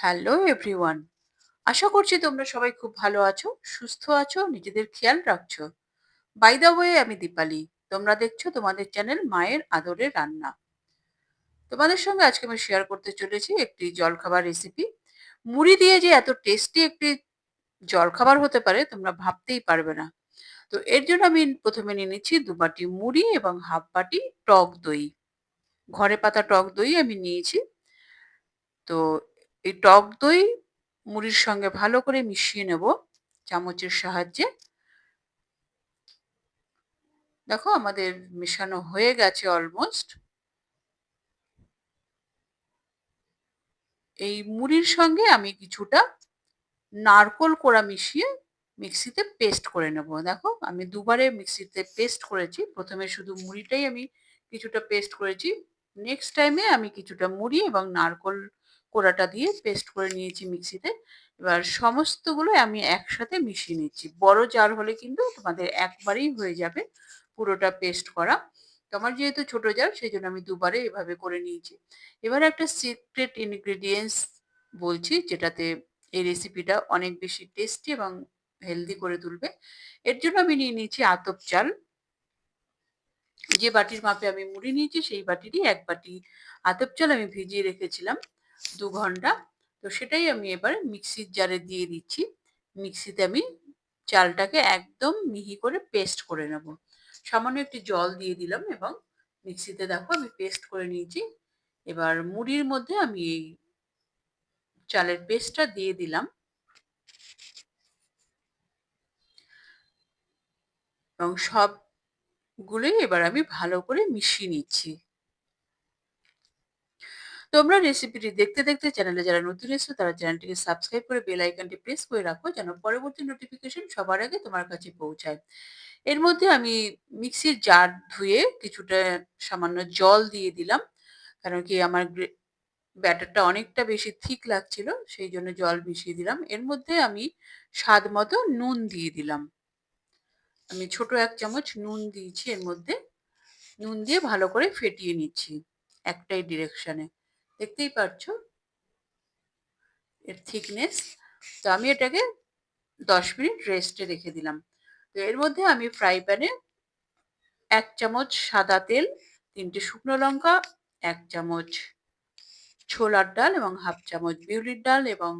Hello everyone আশা করছি তোমরা সবাই খুব ভালো আছো, সুস্থ আছো, নিজেদের খেয়াল রাখছো। বাই দ্য ওয়ে আমি দীপালি। তোমরা দেখছ তোমাদের চ্যানেল মায়ের আদরে রান্না। তোমাদের সঙ্গে আজকে আমি শেয়ার করতে চলেছি একটি জলখাবার রেসিপি মুড়ি দিয়ে যে এত টেস্টি একটি জলখাবার হতে পারে, তোমরা ভাবতেই পারবে না। তো এর জন্য আমি প্রথমে নিয়ে নিচ্ছি দু বাটি মুড়ি এবং হাফ বাটি টক দই। ঘরে পাতা টক দই আমি নিয়েছি। তো এই টক দই মুড়ির সঙ্গে ভালো করে মিশিয়ে নেব চামচের সাহায্যে। দেখো আমাদের মেশানো হয়ে গেছে অলমোস্ট এই মুড়ির সঙ্গে আমি কিছুটা নারকোল কোড়া মিশিয়ে মিক্সিতে পেস্ট করে নেব। দেখো আমি দুবারে মিক্সিতে পেস্ট করেছি। প্রথমে শুধু মুড়িটাই আমি কিছুটা পেস্ট করেছি। নেক্সট টাইমে আমি কিছুটা মুড়ি এবং নারকোল কোড়াটা দিয়ে পেস্ট করে নিয়েছি মিক্সিতে। এবার সমস্তগুলো আমি একসাথে মিশিয়ে নিচ্ছি। বড় জার হলে কিন্তু তোমাদের একবারেই হয়ে যাবে পুরোটা পেস্ট করা। তো আমার যেহেতু ছোট জার সেই জন্য আমি দুবারে এভাবে করে নিয়েছি। এবার একটা সিক্রেট ইনগ্রেডিয়েন্টস বলছি, যেটাতে এই রেসিপিটা অনেক বেশি টেস্টি এবং হেলদি করে তুলবে। এর জন্য আমি নিয়ে নিয়েছি আতপ চাল। যে বাটির মাপে আমি মুড়ি নিয়েছি, সেই বাটিরই এক বাটি আতপ চাল আমি ভিজিয়ে রেখেছিলাম। দু ঘণ্টা। তো সেটাই আমি এবার মিক্সির জারে দিয়ে দিচ্ছি। মিক্সিতে আমি চালটাকে একদম মিহি করে পেস্ট করে নেব। সামান্য একটু জল দিয়ে দিলাম এবং মিক্সিতে দেখো আমি পেস্ট করে নিয়েছি। এবার মুড়ির মধ্যে আমি এই চালের পেস্টটা দিয়ে দিলাম। এবং সবগুলোই এবার আমি ভালো করে মিশিয়ে নিচ্ছি। তোমরা রেসিপিটি দেখতে দেখতে চ্যানেলে যারা নতুন এসছো, তারা চ্যানেলটিকে সাবস্ক্রাইব করে বেল আইকনটি প্রেস করে রাখো, যেন পরবর্তী নোটিফিকেশন সবার আগে তোমার কাছে পৌঁছায়। এর মধ্যে আমি মিক্সির জার ধুয়ে কিছুটা সামান্য জল দিয়ে দিলাম, কারণ কি আমার ব্যাটারটা অনেকটা বেশি থিক লাগছিল, সেই জন্য জল মিশিয়ে দিলাম। এর মধ্যে আমি স্বাদ মতো নুন দিয়ে দিলাম। আমি ছোট এক চামচ নুন দিয়েছি, এর মধ্যে নুন দিয়ে ভালো করে ফেটিয়ে নিচ্ছি, একটাই ডিরেকশনে দেখতেই পাচ্ছ এর থিকনেস তো আমি এটাকে দশ মিনিট রেস্টে রেখে দিলাম। তো এর মধ্যে আমি ফ্রাই প্যানে এক চামচ সাদা তেল, তিনটে শুকনো লঙ্কা, এক চামচ ছোলার ডাল এবং হাফ চামচ বিউলির ডাল এবং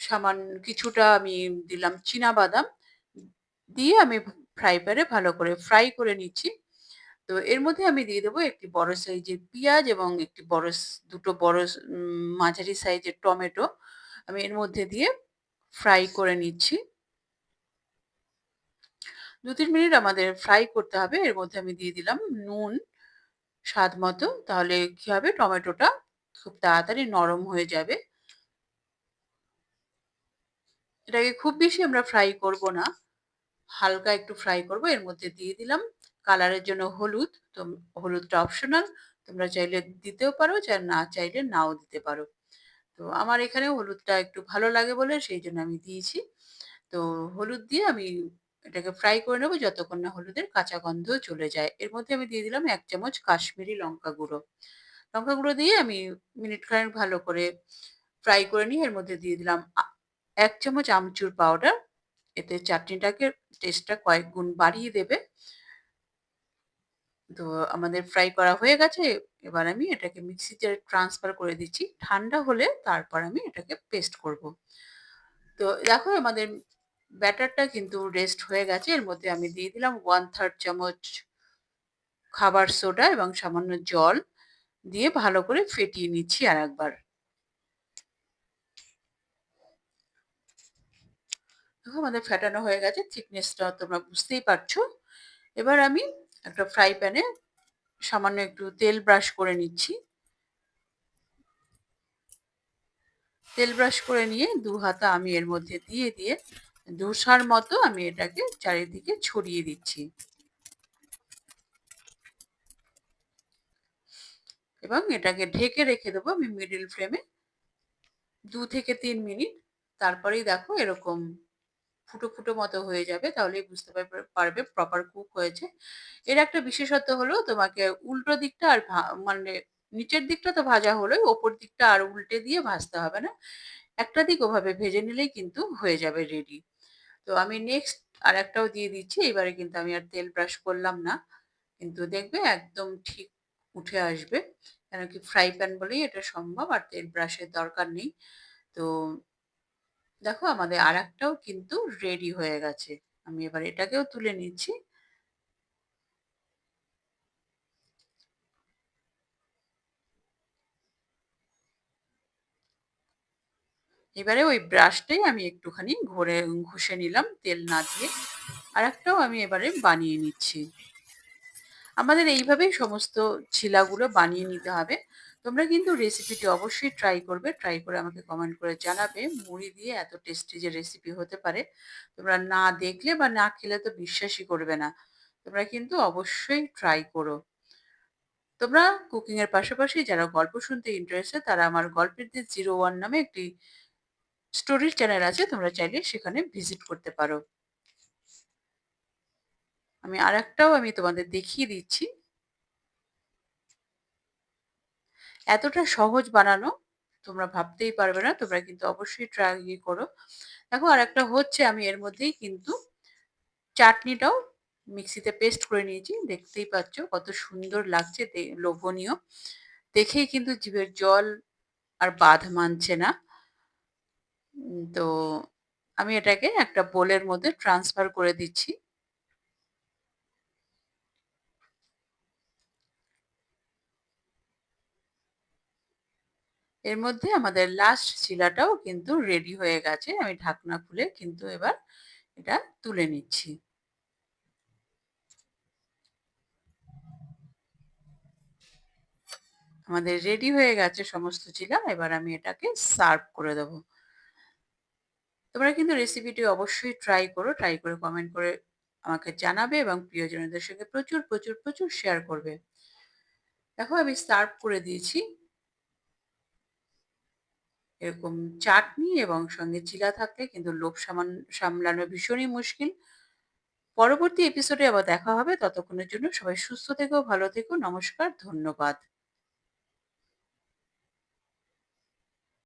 সামান্য কিছুটা আমি দিলাম বাদাম। দিয়ে আমি ফ্রাই প্যানে ভালো করে ফ্রাই করে নিচ্ছি। তো এর মধ্যে আমি দিয়ে দেবো একটি বড় সাইজের পেঁয়াজ এবং একটি বড় দুটো বড় মাঝারি সাইজের টমেটো। আমি এর মধ্যে দিয়ে ফ্রাই করে নিচ্ছি। দু, তিন মিনিট আমাদের ফ্রাই করতে হবে। এর মধ্যে আমি দিয়ে দিলাম নুন, স্বাদ মতো। তাহলে কি হবে? টমেটোটা খুব তাড়াতাড়ি নরম হয়ে যাবে। এটাকে খুব বেশি আমরা ফ্রাই করব না। হালকা একটু ফ্রাই করব। এর মধ্যে দিয়ে দিলাম কালারের জন্য হলুদ, তো হলুদটা অপশনাল তোমরা চাইলে দিতেও পারো, যা না চাইলে নাও দিতে পারো। তো আমার এখানে হলুদটা একটু ভালো লাগে বলে সেই জন্য আমি দিয়েছি। তো হলুদ দিয়ে আমি এটাকে ফ্রাই করে নেব যতক্ষণ না হলুদের কাঁচা গন্ধ চলে যায়। এর মধ্যে আমি দিয়ে দিলাম এক চামচ কাশ্মীরি লঙ্কা গুঁড়ো। লঙ্কা গুঁড়ো দিয়ে আমি মিনিট খানেক ভালো করে ফ্রাই করে নিয়ে এর মধ্যে দিয়ে দিলাম এক চামচ আমচুর পাউডার এতে চাটনিটাকে টেস্টটা কয়েক গুণ বাড়িয়ে দেবে। তো আমাদের ফ্রাই করা হয়ে গেছে, এবার আমি এটাকে মিক্সিতে ট্রান্সফার করে দিচ্ছি। ঠান্ডা হলে তারপর আমি এটাকে পেস্ট করব। তো দেখো আমাদের ব্যাটারটা কিন্তু রেস্ট হয়ে গেছে। এর মধ্যে আমি দিয়ে দিলাম ওয়ান থার্ড চামচ খাবার সোডা এবং সামান্য জল দিয়ে ভালো করে ফেটিয়ে নিচ্ছি আর একবার দেখো আমাদের ফেটানো হয়ে গেছে থিকনেসটা তোমরা বুঝতেই পারছ। এবার আমি একটা ফ্রাই প্যানে সামান্য একটু তেল ব্রাশ করে নিচ্ছি। তেল ব্রাশ করে নিয়ে দু হাতা আমি এর মধ্যে দিয়ে দিয়ে ধোসার মতো আমি এটাকে চারিদিকে ছড়িয়ে দিচ্ছি। এবং এটাকে ঢেকে রেখে দেবো আমি মিডিল ফ্লেমে দু থেকে তিন মিনিট। তারপরেই দেখো এরকম ফুটো ফুটো মতো হয়ে যাবে তাহলে বুঝতে পারবে প্রপার কুক হয়েছে এর একটা বিশেষত্ব হলো তোমাকে উল্টো দিকটা আর মানে নিচের দিকটা তো ভাজা হলোই, ওপর দিকটা আর উল্টে দিয়ে ভাজতে হবে না। একটা দিক ওভাবে ভেজে নিলেই কিন্তু হয়ে যাবে রেডি। তো আমি নেক্সট আর একটাও দিয়ে দিচ্ছি। এবারে কিন্তু আমি আর তেল ব্রাশ করলাম না। কিন্তু দেখবে একদম ঠিক উঠে আসবে। কেন কি ফ্রাই প্যান বলেই এটা সম্ভব আর তেল ব্রাশের দরকার নেই। তো দেখো আমাদের আরেকটাও কিন্তু রেডি হয়ে গেছে। আমি এবার এটাকেও তুলে নিচ্ছি। এবারে ওই ব্রাশটাই আমি একটুখানি ঘুরে, ঘষে নিলাম তেল না দিয়ে। আরেকটাও আমি এবারে বানিয়ে নিচ্ছি। আমাদের এইভাবেই সমস্ত ছিলাগুলো বানিয়ে নিতে হবে। তোমরা কিন্তু রেসিপিটি অবশ্যই ট্রাই করবে। ট্রাই করে আমাকে কমেন্ট করে জানাবে মুড়ি দিয়ে এত টেস্টি যে রেসিপি হতে পারে। তোমরা না দেখলে বা না খেলে তো বিশ্বাসই করবে না। তোমরা কিন্তু অবশ্যই ট্রাই করো। তোমরা কুকিং এর পাশাপাশি যারা গল্প শুনতে ইন্টারেস্টেড তারা আমার গল্পের দিয়ে জিরো ওয়ান নামে একটি স্টোরির চ্যানেল আছে। তোমরা চাইলে সেখানে ভিজিট করতে পারো। আমি আরেকটাও আমি তোমাদের দেখিয়ে দিচ্ছি। এতটা সহজ বানানো তোমরা ভাবতেই পারবে না। তোমরা কিন্তু অবশ্যই ট্রাই করো। দেখো আর একটা হচ্ছে আমি এর মধ্যেই কিন্তু চাটনিটাও মিক্সিতে পেস্ট করে নিয়েছি। দেখতেই পাচ্ছ কত সুন্দর লাগছে লোভনীয়। দেখেই কিন্তু জিভের জল আর বাঁধ মানছে না। তো আমি এটাকে একটা বোলের মধ্যে ট্রান্সফার করে দিচ্ছি। এর মধ্যে আমাদের লাস্ট শিলাটাও কিন্তু রেডি হয়ে গেছে। আমি ঢাকনা খুলে কিন্তু এবার এটা তুলে নিচ্ছি। আমাদের রেডি হয়ে গেছে সমস্ত চিলা। এবার আমি এটাকে সার্ভ করে দেব। তোমরা কিন্তু রেসিপিটি অবশ্যই ট্রাই করো। ট্রাই করে কমেন্ট করে আমাকে জানাবে এবং প্রিয়জনদের সঙ্গে প্রচুর, প্রচুর, প্রচুর শেয়ার করবে। দেখো আমি সার্ভ করে দিয়েছি। এরকম চাটনি এবং সঙ্গে চিলা থাকলে কিন্তু লোভ সামান সামলানো ভীষণই মুশকিল। পরবর্তী এপিসোডে আবার দেখা হবে। ততক্ষণের জন্য সবাই সুস্থ থেকো, ভালো থেকো। নমস্কার, ধন্যবাদ।